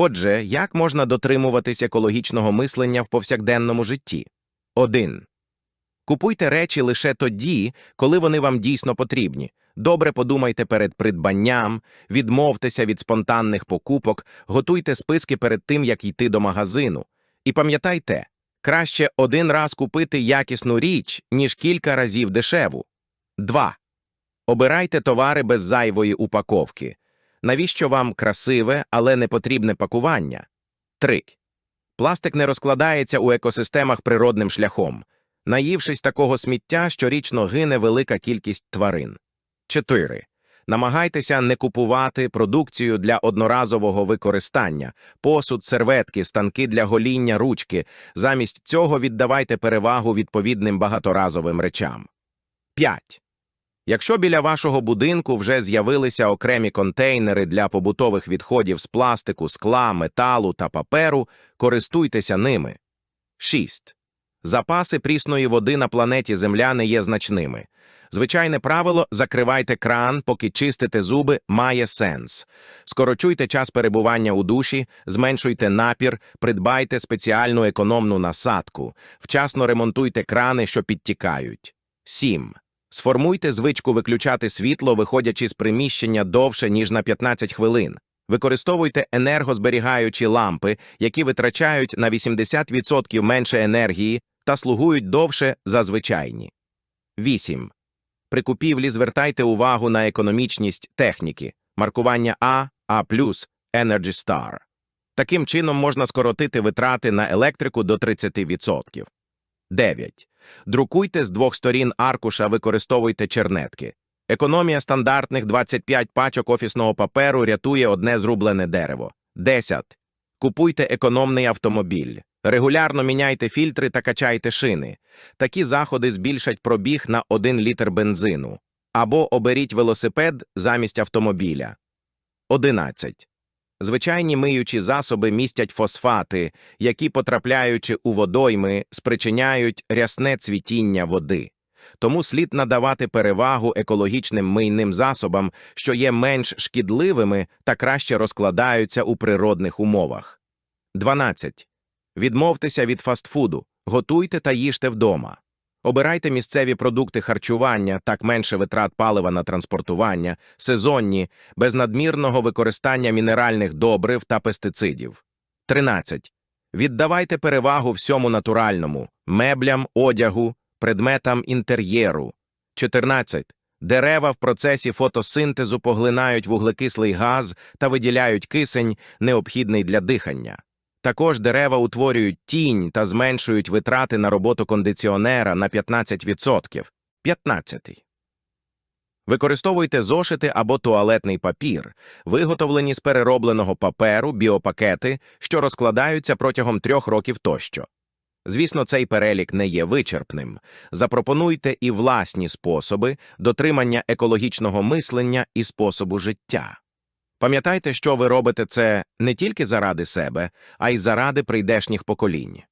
Отже, як можна дотримуватись екологічного мислення в повсякденному житті? 1. Купуйте речі лише тоді, коли вони вам дійсно потрібні. Добре подумайте перед придбанням, відмовтеся від спонтанних покупок, готуйте списки перед тим, як йти до магазину. І пам'ятайте, краще один раз купити якісну річ, ніж кілька разів дешеву. 2. Обирайте товари без зайвої упаковки. Навіщо вам красиве, але не потрібне пакування? 3. Пластик не розкладається у екосистемах природним шляхом. Наївшись такого сміття, щорічно гине велика кількість тварин. 4. Намагайтеся не купувати продукцію для одноразового використання, посуд, серветки, станки для гоління, ручки. Замість цього віддавайте перевагу відповідним багаторазовим речам. 5. Якщо біля вашого будинку вже з'явилися окремі контейнери для побутових відходів з пластику, скла, металу та паперу, користуйтеся ними. 6. Запаси прісної води на планеті Земля не є значними. Звичайне правило закривайте кран, поки чистите зуби, має сенс. Скорочуйте час перебування у душі, зменшуйте напір, придбайте спеціальну економну насадку, вчасно ремонтуйте крани, що підтікають. 7. Сформуйте звичку виключати світло, виходячи з приміщення довше, ніж на 15 хвилин. Використовуйте енергозберігаючі лампи, які витрачають на 80% менше енергії та слугують довше за звичайні. 8. При купівлі звертайте увагу на економічність техніки, маркування А, А+, Energy Star. Таким чином можна скоротити витрати на електрику до 30%. 9. Друкуйте з двох сторін аркуша, використовуйте чернетки. Економія стандартних 25 пачок офісного паперу рятує одне зрублене дерево. 10. Купуйте економний автомобіль. Регулярно міняйте фільтри та качайте шини. Такі заходи збільшать пробіг на 1 літр бензину. Або оберіть велосипед замість автомобіля. 11. Звичайні миючі засоби містять фосфати, які, потрапляючи у водойми, спричиняють рясне цвітіння води. Тому слід надавати перевагу екологічним мийним засобам, що є менш шкідливими та краще розкладаються у природних умовах. 12. Відмовтеся від фастфуду, готуйте та їжте вдома. Обирайте місцеві продукти харчування, так менше витрат палива на транспортування, сезонні, без надмірного використання мінеральних добрив та пестицидів. 13. Віддавайте перевагу всьому натуральному меблям, одягу, предметам інтер'єру. 14. Дерева в процесі фотосинтезу поглинають вуглекислий газ та виділяють кисень, необхідний для дихання. Також дерева утворюють тінь та зменшують витрати на роботу кондиціонера на 15%. 15. Використовуйте зошити або туалетний папір, виготовлені з переробленого паперу, біопакети, що розкладаються протягом трьох років тощо. Звісно, цей перелік не є вичерпним. Запропонуйте і власні способи дотримання екологічного мислення і способу життя. Пам'ятайте, що ви робите це не тільки заради себе, а й заради прийдешніх поколінь.